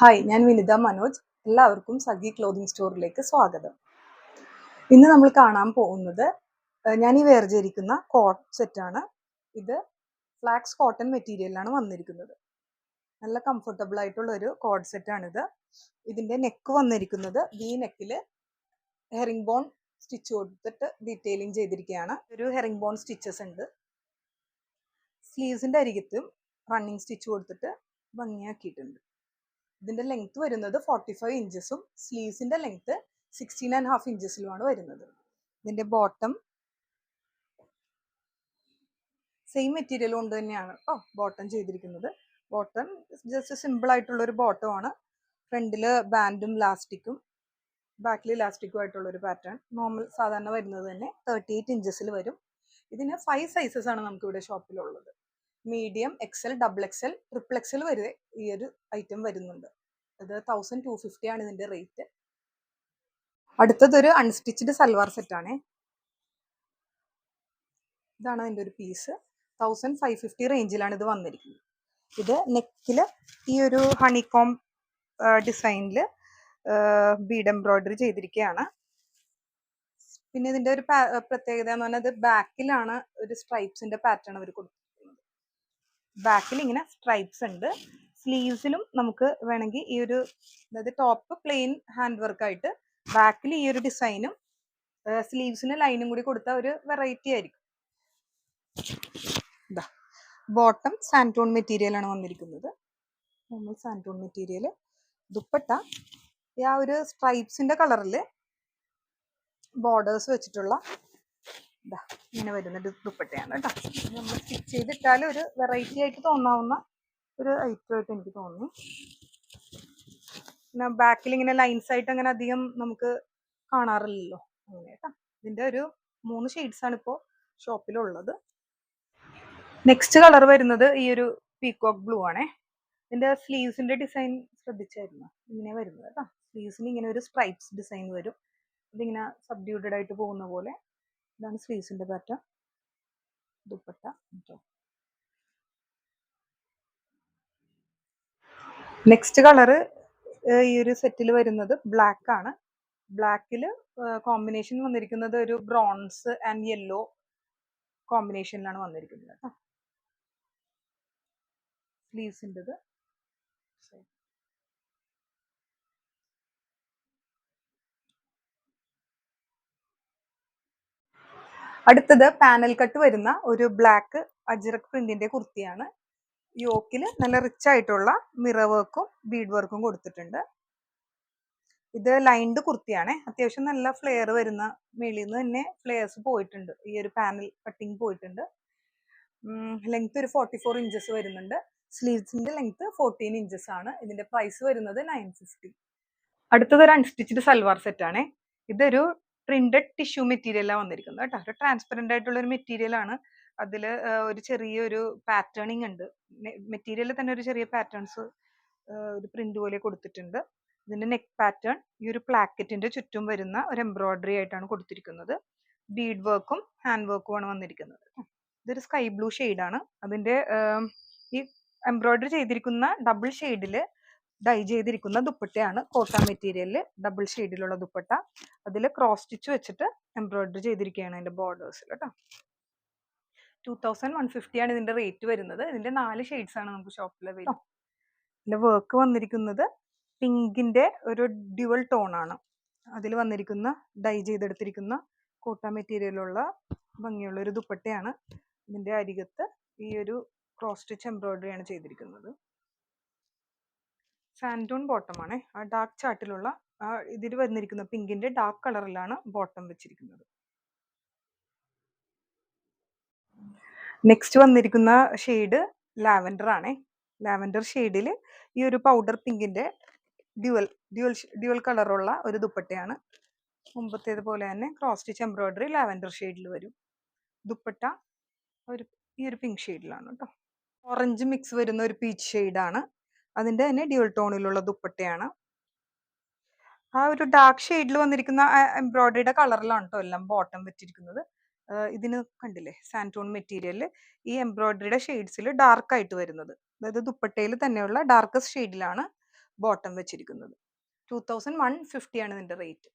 Hi ഞാൻ വിനിത മനോജ്. എല്ലാവർക്കും സഖി clothing സ്റ്റോറിലേക്ക് സ്വാഗതം. ഇന്ന് നമ്മൾ കാണാൻ പോകുന്നത് ഞാൻ ഈ വേർതിരിക്കുന്ന കോട്ട് സെറ്റാണ് ഇത് ഫ്ലാക്സ് കോട്ടൺ മെറ്റീരിയലാണ് വന്നിരിക്കുന്നത്. നല്ല കംഫർട്ടബിൾ ആയിട്ടുള്ള ഒരു കോഡ് സെറ്റാണിത് ഇതിന്റെ നെക്ക് വന്നിരിക്കുന്നത് വി നെക്കിൽ ഹെറിംഗ് ബോൺ സ്റ്റിച്ച് കൊടുത്തിട്ട് ഡീറ്റെയിലിംഗ് ചെയ്തിരിക്കുകയാണ്. ഒരു ഹെറിംഗ് ബോൺ സ്റ്റിച്ചസ് ഉണ്ട്. സ്ലീവ്സിന്റെ അരികത്തും റണ്ണിങ് സ്റ്റിച്ച് കൊടുത്തിട്ട് ഭംഗിയാക്കിയിട്ടുണ്ട്. ഇതിന്റെ ലെങ്ത് വരുന്നത് ഫോർട്ടി ഫൈവ് ഇഞ്ചസും സ്ലീവ്സിന്റെ ലെങ്ത് സിക്സ്റ്റീൻ ആൻഡ് ഹാഫ് ഇഞ്ചസിലുമാണ് വരുന്നത്. ഇതിന്റെ ബോട്ടം സെയിം മെറ്റീരിയൽ കൊണ്ട് തന്നെയാണ് കേട്ടോ ബോട്ടം ചെയ്തിരിക്കുന്നത്. ബോട്ടം ജസ്റ്റ് സിമ്പിൾ ആയിട്ടുള്ള ഒരു ബോട്ടം ആണ്. ഫ്രണ്ടിൽ ബാൻഡും ലാസ്റ്റിക്കും ബാക്കിൽ ഇലാസ്റ്റിക്കും ആയിട്ടുള്ള ഒരു പാറ്റേൺ നോർമൽ സാധാരണ വരുന്നത് തന്നെ തേർട്ടി എയ്റ്റ് ഇഞ്ചസിൽ വരും. ഇതിന് ഫൈവ് സൈസസ് ആണ് നമുക്കിവിടെ ഷോപ്പിലുള്ളത് medium XL double XL triple XL വരെ ഈ ഒരു ഐറ്റം വരുന്നുണ്ട്. അത് തൗസൻഡ് ടു ഫിഫ്റ്റി ആണ് ഇതിന്റെ റേറ്റ് അടുത്തതൊരു അൺസ്റ്റിച്ച്ഡ് സൽവാർ സെറ്റാണ് ഇതാണ് അതിന്റെ ഒരു പീസ് തൗസൻഡ് ഫൈവ് ഫിഫ്റ്റി റേഞ്ചിലാണ് ഇത് വന്നിരിക്കുന്നത്. ഇത് നെക്കിൽ ഈ ഒരു ഹണികോം ഡിസൈനിൽ ബീഡ് എംബ്രോയിഡറി ചെയ്തിരിക്കുകയാണ് പിന്നെ ഇതിന്റെ ഒരു പ്രത്യേകത എന്ന് പറഞ്ഞാൽ ഇത് ബാക്കിലാണ് ഒരു സ്ട്രൈപ്സിന്റെ പാറ്റേൺ അവർ കൊടുത്തിരിക്കുന്നത് ബാക്കിൽ ഇങ്ങനെ സ്ട്രൈപ്സ് ഉണ്ട് സ്ലീവ്സിലും നമുക്ക് വേണമെങ്കിൽ ഈ ഒരു അതായത് ടോപ്പ് പ്ലെയിൻ ഹാൻഡ് വർക്ക് ആയിട്ട് ബാക്കിൽ ഈ ഒരു ഡിസൈനും സ്ലീവ്സിന് ലൈനും കൂടി കൊടുത്ത ഒരു വെറൈറ്റി ആയിരിക്കും. ബോട്ടം സാന്റോൺ മെറ്റീരിയൽ ആണ് വന്നിരിക്കുന്നത്. നമ്മൾ സാന്റോൺ മെറ്റീരിയൽ ദുപ്പട്ട ആ ഒരു സ്ട്രൈപ്സിന്റെ കളറിൽ ബോർഡേഴ്സ് വെച്ചിട്ടുള്ള ഇതാ ഇങ്ങനെ വരുന്ന ദുപ്പട്ടയാണ് കേട്ടോ. നമ്മൾ സ്റ്റിച്ച് ചെയ്തിട്ടാൽ ഒരു വെറൈറ്റി ആയിട്ട് തോന്നാവുന്ന ഒരു ഐറ്റം ആയിട്ട് എനിക്ക് തോന്നി. പിന്നെ ബാക്കിൽ ഇങ്ങനെ ലൈൻസ് ആയിട്ട് അങ്ങനെ അധികം നമുക്ക് കാണാറില്ലല്ലോ. അങ്ങനെ കേട്ടോ. ഇതിന്റെ ഒരു മൂന്ന് ഷെയ്ഡ്സ് ആണ് ഇപ്പോൾ ഷോപ്പിലുള്ളത് നെക്സ്റ്റ് കളർ വരുന്നത് ഈ ഒരു പീകോക്ക് ബ്ലൂ ആണേ. ഇതിന്റെ സ്ലീവ്സിന്റെ ഡിസൈൻ ശ്രദ്ധിച്ചായിരുന്നു? ഇങ്ങനെ വരുന്നത് കേട്ടോ. സ്ലീവ്സിന് ഇങ്ങനെ ഒരു സ്ട്രൈപ്സ് ഡിസൈൻ വരും. ഇതിങ്ങനെ സബ്ഡ്യൂട്ടഡ് ആയിട്ട് പോകുന്ന പോലെ. ഇതാണ് സ്ലീവ്സിന്റെ പാറ്റ. ദുപ്പട്ട. കേട്ടോ നെക്സ്റ്റ് കളറ് ഈ ഒരു സെറ്റിൽ വരുന്നത് ബ്ലാക്ക് ആണ്. ബ്ലാക്കിൽ കോമ്പിനേഷൻ വന്നിരിക്കുന്നത് ഒരു ബ്രോൺസ് ആൻഡ് യെല്ലോ കോമ്പിനേഷനിലാണ് വന്നിരിക്കുന്നത് കേട്ടോ സ്ലീവ്സിന്റെത് അടുത്തത് പാനൽ കട്ട് വരുന്ന ഒരു ബ്ലാക്ക് അജ്രക് പ്രിന്റിന്റെ കുർത്തിയാണ്. യോക്കിൽ നല്ല റിച്ച് ആയിട്ടുള്ള മിറ വർക്കും ബീഡ് വർക്കും കൊടുത്തിട്ടുണ്ട്. ഇത് ലൈൻഡ് കുർത്തിയാണ്. അത്യാവശ്യം നല്ല ഫ്ലെയർ വരുന്ന മേളിൽ നിന്ന് തന്നെ ഫ്ലെയർസ് പോയിട്ടുണ്ട്. ഈ ഒരു പാനൽ കട്ടിങ് പോയിട്ടുണ്ട്. ലെങ്ത് ഒരു ഫോർട്ടി ഫോർ ഇഞ്ചസ് വരുന്നുണ്ട്. സ്ലീവ്സിന്റെ ലെങ്ത് ഫോർട്ടീൻ ഇഞ്ചസ് ആണ്. ഇതിന്റെ പ്രൈസ് വരുന്നത് നയൻ ഫിഫ്റ്റി അടുത്തത് ഒരു അൺസ്റ്റിച്ച്ഡ് സൽവാർ സെറ്റ് ആണ്. ഇതൊരു പ്രിന്റഡ് ടിഷ്യൂ മെറ്റീരിയലാണ് വന്നിരിക്കുന്നത് കേട്ടോ. ഒരു ട്രാൻസ്പെറന്റ് ആയിട്ടുള്ള ഒരു മെറ്റീരിയലാണ് അതിൽ ഒരു ചെറിയൊരു പാറ്റേണിങ് ഉണ്ട്. മെറ്റീരിയലിൽ തന്നെ ഒരു ചെറിയ പാറ്റേൺസ് ഒരു പ്രിന്റ് പോലെ കൊടുത്തിട്ടുണ്ട്. ഇതിന്റെ നെക്ക് പാറ്റേൺ ഈ ഒരു പ്ലാക്കറ്റിന്റെ ചുറ്റും വരുന്ന ഒരു എംബ്രോയിഡറി ആയിട്ടാണ് കൊടുത്തിരിക്കുന്നത്. ബീഡ് വർക്കും ഹാൻഡ് വർക്കും ആണ് വന്നിരിക്കുന്നത് ഇതൊരു സ്കൈ ബ്ലൂ ആണ്. അതിന്റെ ഈ എംബ്രോയിഡറി ചെയ്തിരിക്കുന്ന ഡബിൾ ഷെയ്ഡിൽ ഡൈ ചെയ്തിരിക്കുന്ന ദുപ്പട്ടയാണ് കോട്ട മെറ്റീരിയലിൽ ഡബിൾ ഷെയ്ഡിലുള്ള ദുപ്പട്ട. അതിൽ ക്രോസ് സ്റ്റിച്ച് വെച്ചിട്ട് എംബ്രോയിഡറി ചെയ്തിരിക്കുകയാണ് അതിന്റെ ബോർഡേഴ്സിൽ കേട്ടോ ടൂ തൗസൻഡ് വൺ ഫിഫ്റ്റി ആണ് ഇതിന്റെ റേറ്റ് വരുന്നത്. ഇതിന്റെ നാല് ഷെയ്ഡ്സ് ആണ് നമുക്ക് ഷോപ്പിൽ വരുന്നത് ഇതിന്റെ വർക്ക് വന്നിരിക്കുന്നത് പിങ്കിന്റെ ഒരു ഡ്യുവൽ ടോൺ ആണ്. അതിൽ വന്നിരിക്കുന്ന ഡൈ ചെയ്തെടുത്തിരിക്കുന്ന കോട്ട മെറ്റീരിയലുള്ള ഭംഗിയുള്ള ഒരു ദുപ്പട്ടയാണ്. ഇതിന്റെ അരികത്ത് ഈ ഒരു ക്രോസ് സ്റ്റിച്ച് എംബ്രോയിഡറി ആണ് ചെയ്തിരിക്കുന്നത്. സാൻഡൂൺ ബോട്ടമാണ് ആ ഡാർക്ക് ചാർട്ടിലുള്ള ആ ഇതിൽ വന്നിരിക്കുന്ന പിങ്കിന്റെ ഡാർക്ക് കളറിലാണ് ബോട്ടം വെച്ചിരിക്കുന്നത്. നെക്സ്റ്റ് വന്നിരിക്കുന്ന ഷെയ്ഡ് ലാവൻഡർ ആണേ. ലാവൻഡർ ഷെയ്ഡിൽ ഈ ഒരു പൗഡർ പിങ്കിന്റെ ഡ്യുവൽ ഡ്യുവൽ ഡ്യുവൽ കളറുള്ള ഒരു ദുപ്പട്ടയാണ്. മുമ്പത്തേത് പോലെ തന്നെ ക്രോസ് സ്റ്റിച്ച് എംബ്രോയിഡറി ലാവൻഡർ ഷെയ്ഡിൽ വരും. ദുപ്പട്ട ഒരു ഈ ഒരു പിങ്ക് ഷെയ്ഡിലാണ് കേട്ടോ ഓറഞ്ച് മിക്സ് വരുന്ന ഒരു പീച്ച് ഷെയ്ഡാണ് അതിന്റെ തന്നെ ഡ്യുവൽ ടോണിലുള്ള ദുപ്പട്ടയാണ്. ആ ഒരു ഡാർക്ക് ഷെയ്ഡിൽ വന്നിരിക്കുന്ന എംബ്രോയിഡറിയുടെ കളറിലാണ് കേട്ടോ എല്ലാം ബോട്ടം വെച്ചിരിക്കുന്നത്. ഇതിന് കണ്ടില്ലേ സാന്റോൺ മെറ്റീരിയലിൽ ഈ എംബ്രോയിഡറിയുടെ ഷെയ്ഡ്സിൽ ഡാർക്ക് ആയിട്ട് വരുന്നത്. അതായത് ദുപ്പട്ടയിൽ തന്നെയുള്ള ഡാർക്കസ്റ്റ് ഷെയ്ഡിലാണ് ബോട്ടം വെച്ചിരിക്കുന്നത്. ടു തൗസൻഡ് വൺ ഫിഫ്റ്റിയാണ് ഇതിന്റെ റേറ്റ്